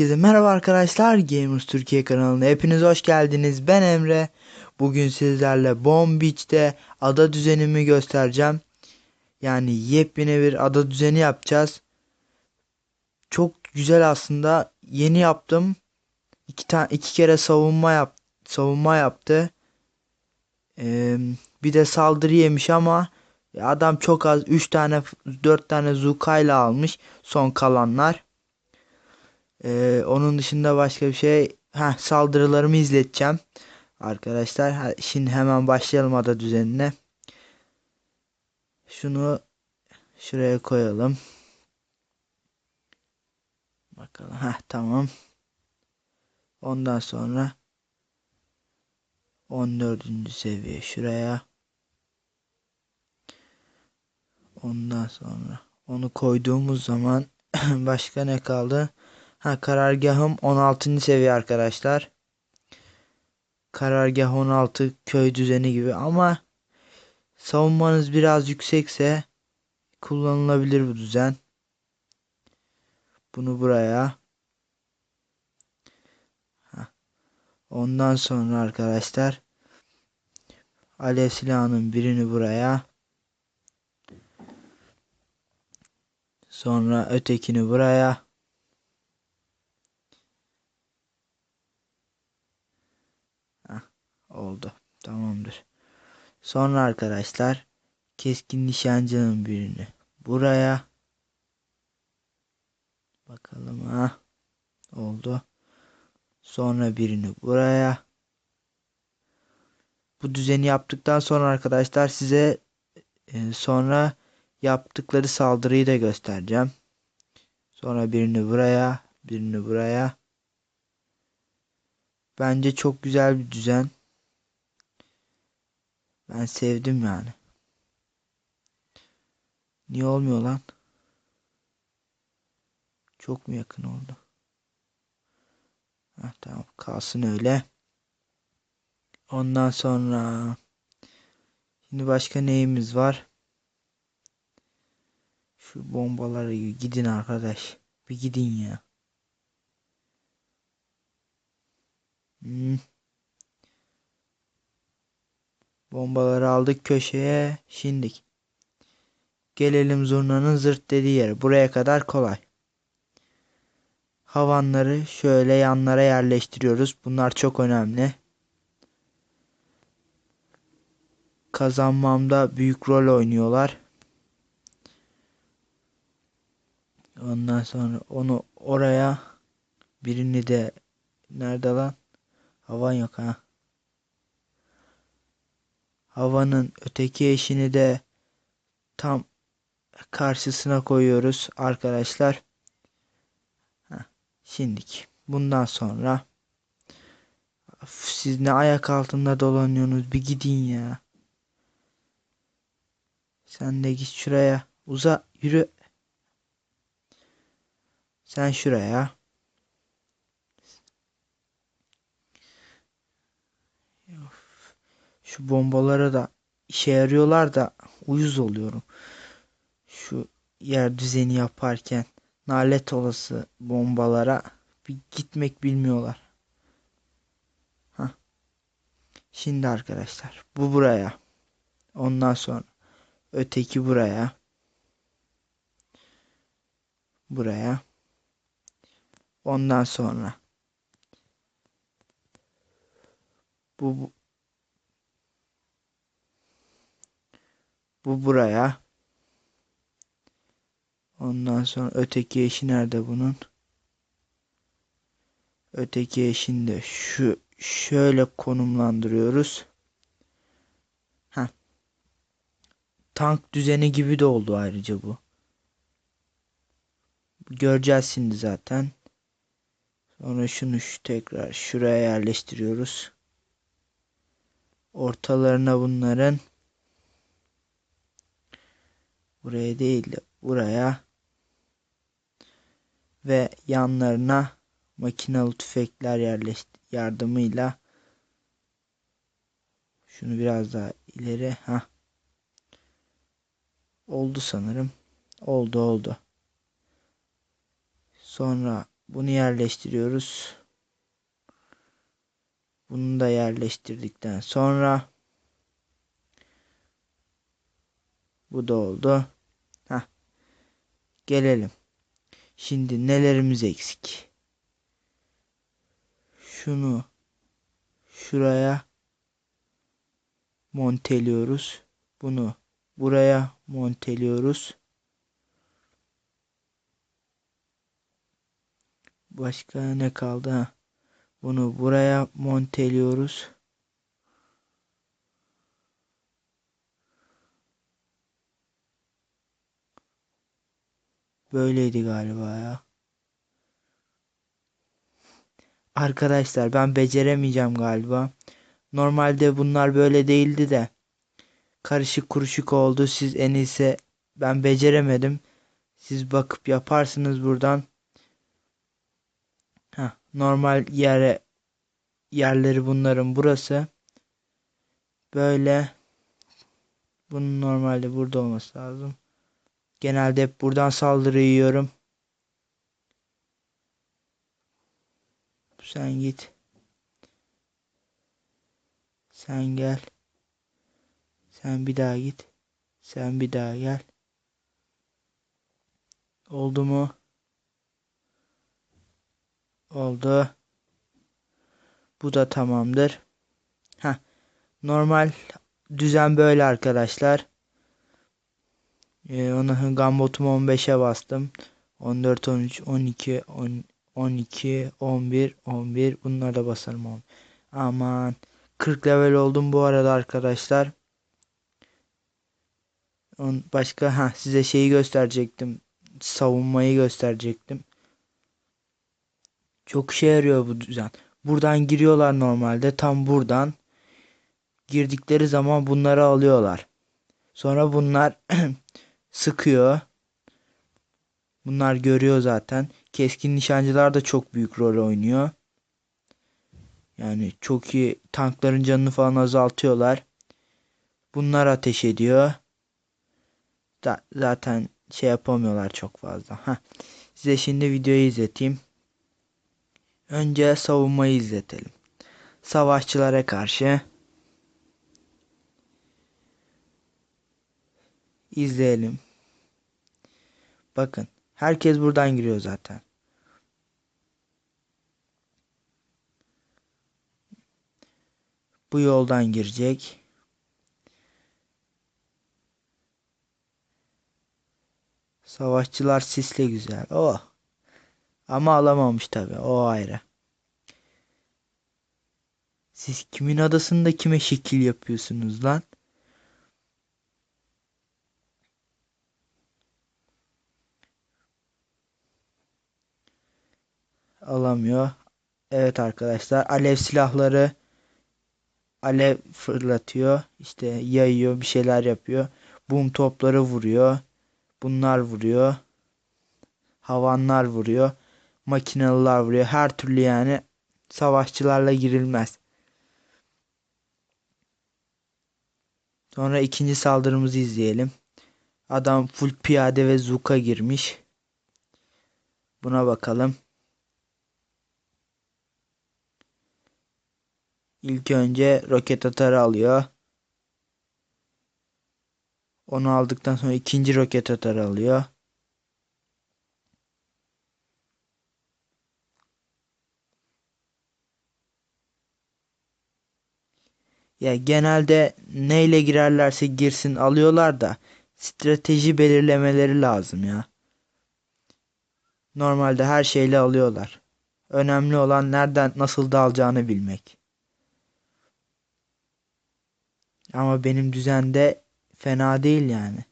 Herkese merhaba arkadaşlar. Gamers Türkiye kanalına hepiniz hoş geldiniz. Ben Emre. Bugün sizlerle Bomb Beach'te ada düzenimi göstereceğim. Yani yepyeni bir ada düzeni yapacağız. Çok güzel aslında. Yeni yaptım. İki tane iki kere savunma yap savunma yaptı. Ee, bir de saldırı yemiş ama adam çok az 3 tane 4 tane zukayla almış son kalanlar. Ee, onun dışında başka bir şey. Heh, saldırılarımı izleteceğim. Arkadaşlar şimdi hemen başlayalım ada düzenine. Şunu şuraya koyalım. Bakalım. Heh, tamam. Ondan sonra 14. seviye şuraya. Ondan sonra onu koyduğumuz zaman başka ne kaldı? Ha karargahım 16. seviye arkadaşlar. Karargah 16 köy düzeni gibi ama savunmanız biraz yüksekse kullanılabilir bu düzen. Bunu buraya. Ondan sonra arkadaşlar alev silahının birini buraya. Sonra ötekini buraya. Oldu. Tamamdır. Sonra arkadaşlar keskin nişancının birini buraya. Bakalım ha. Oldu. Sonra birini buraya. Bu düzeni yaptıktan sonra arkadaşlar size e, sonra yaptıkları saldırıyı da göstereceğim. Sonra birini buraya, birini buraya. Bence çok güzel bir düzen. Ben sevdim yani. Niye olmuyor lan? Çok mu yakın oldu? Heh, tamam kalsın öyle. Ondan sonra şimdi başka neyimiz var? Şu bombaları gidin arkadaş. Bir gidin ya. Hmm. Bombaları aldık köşeye. Şindik. Gelelim zurnanın zırt dediği yere. Buraya kadar kolay. Havanları şöyle yanlara yerleştiriyoruz. Bunlar çok önemli. Kazanmamda büyük rol oynuyorlar. Ondan sonra onu oraya birini de nerede lan? Havan yok ha. Havanın öteki eşini de tam karşısına koyuyoruz arkadaşlar. Heh, şimdiki bundan sonra siz ne ayak altında dolanıyorsunuz bir gidin ya. Sen de git şuraya uza yürü. Sen şuraya. Şu bombalara da işe yarıyorlar da uyuz oluyorum. Şu yer düzeni yaparken nalet olası bombalara bir gitmek bilmiyorlar. Hah. Şimdi arkadaşlar bu buraya. Ondan sonra öteki buraya. Buraya. Ondan sonra bu bu, bu buraya. Ondan sonra öteki eşi nerede bunun? Öteki eşini de şu şöyle konumlandırıyoruz. Heh. Tank düzeni gibi de oldu ayrıca bu. Göreceğiz şimdi zaten. Sonra şunu şu tekrar şuraya yerleştiriyoruz. Ortalarına bunların buraya değil de buraya. Ve yanlarına makinalı tüfekler yerleş yardımıyla. Şunu biraz daha ileri ha. Oldu sanırım. Oldu oldu. Sonra Bunu yerleştiriyoruz. Bunu da yerleştirdikten sonra bu da oldu. Heh. Gelelim. Şimdi nelerimiz eksik? Şunu şuraya monteliyoruz. Bunu buraya monteliyoruz. Başka ne kaldı? Bunu buraya monteliyoruz. Böyleydi galiba ya. Arkadaşlar ben beceremeyeceğim galiba. Normalde bunlar böyle değildi de. Karışık kuruşuk oldu. Siz en iyisi ben beceremedim. Siz bakıp yaparsınız buradan. Heh, normal yere yerleri bunların burası. Böyle bunun normalde burada olması lazım. Genelde hep buradan saldırı yiyorum. Sen git. Sen gel. Sen bir daha git. Sen bir daha gel. Oldu mu? Oldu. Bu da tamamdır. Ha, normal düzen böyle arkadaşlar. Ee, onu gambotumu 15'e bastım. 14, 13, 12, 10, 12, 11, 11. Bunları da basarım. 10. Aman. 40 level oldum bu arada arkadaşlar. Başka ha size şeyi gösterecektim. Savunmayı gösterecektim. Çok işe yarıyor bu düzen. Buradan giriyorlar normalde. Tam buradan. Girdikleri zaman bunları alıyorlar. Sonra bunlar sıkıyor. Bunlar görüyor zaten. Keskin nişancılar da çok büyük rol oynuyor. Yani çok iyi tankların canını falan azaltıyorlar. Bunlar ateş ediyor. Zaten şey yapamıyorlar çok fazla. Heh. Size şimdi videoyu izleteyim. Önce savunmayı izletelim. Savaşçılara karşı izleyelim. Bakın herkes buradan giriyor zaten. Bu yoldan girecek. Savaşçılar sisli güzel. Oh. Ama alamamış tabi. O ayrı. Siz kimin adasında kime şekil yapıyorsunuz lan? Alamıyor. Evet arkadaşlar. Alev silahları alev fırlatıyor. İşte yayıyor. Bir şeyler yapıyor. Bum topları vuruyor. Bunlar vuruyor. Havanlar vuruyor. Makinalılar vuruyor. Her türlü yani savaşçılarla girilmez. Sonra ikinci saldırımızı izleyelim. Adam full piyade ve zuka girmiş. Buna bakalım. İlk önce roket atarı alıyor. Onu aldıktan sonra ikinci roket atarı alıyor. Ya genelde neyle girerlerse girsin alıyorlar da strateji belirlemeleri lazım ya. Normalde her şeyle alıyorlar. Önemli olan nereden nasıl dalacağını bilmek. Ama benim düzende fena değil yani.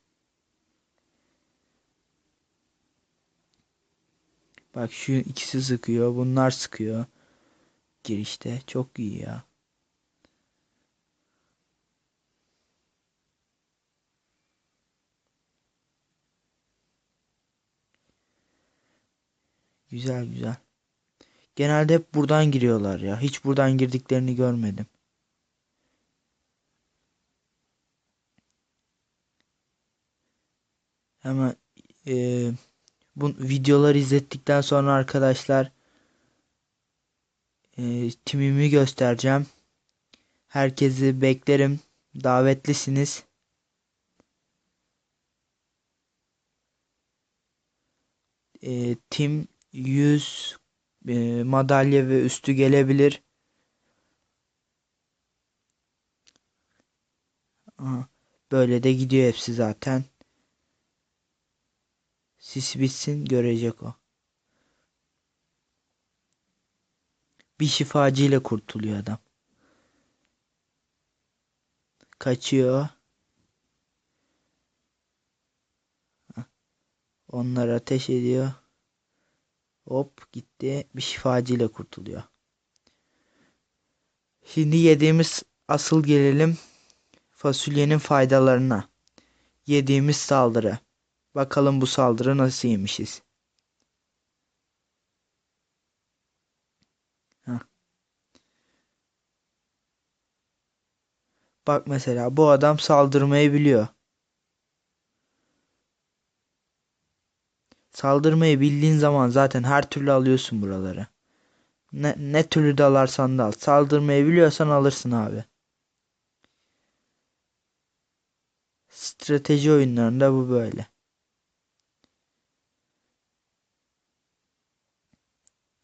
Bak şu ikisi sıkıyor, bunlar sıkıyor. Girişte çok iyi ya. Güzel güzel. Genelde hep buradan giriyorlar ya. Hiç buradan girdiklerini görmedim. Hemen e, bu videoları izlettikten sonra arkadaşlar e, timimi göstereceğim. Herkesi beklerim. Davetlisiniz. E, tim 100 e, madalya ve üstü gelebilir. Aha, böyle de gidiyor hepsi zaten. Sis bitsin görecek o. Bir şifacı ile kurtuluyor adam. Kaçıyor. Onlar ateş ediyor. Hop gitti. Bir şifacı ile kurtuluyor. Şimdi yediğimiz asıl gelelim fasulyenin faydalarına. Yediğimiz saldırı. Bakalım bu saldırı nasıl yemişiz. Bak mesela bu adam saldırmayı biliyor. Saldırmayı bildiğin zaman zaten her türlü alıyorsun buraları. Ne, ne türlü de alarsan da al. Saldırmayı biliyorsan alırsın abi. Strateji oyunlarında bu böyle.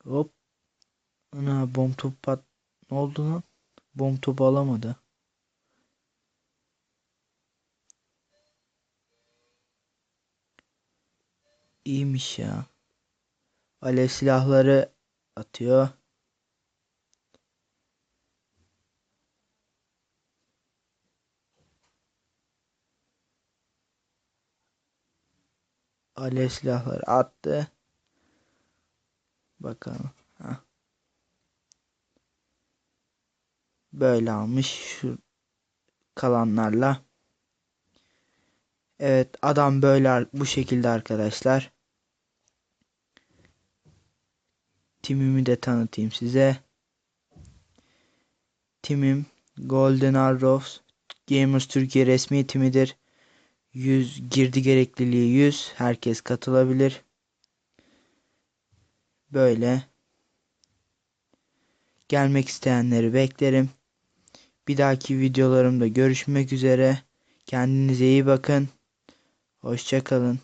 Hop. Ana bom topu pat. Ne oldu lan? Bom topu alamadı. İyiymiş ya. Alev silahları atıyor. Alev silahları attı. Bakalım. Heh. Böyle almış şu kalanlarla. Evet adam böyle bu şekilde arkadaşlar. Timimi de tanıtayım size. Timim Golden Arrows Gamers Türkiye resmi timidir. 100 girdi gerekliliği 100. Herkes katılabilir. Böyle. Gelmek isteyenleri beklerim. Bir dahaki videolarımda görüşmek üzere. Kendinize iyi bakın. Hoşçakalın.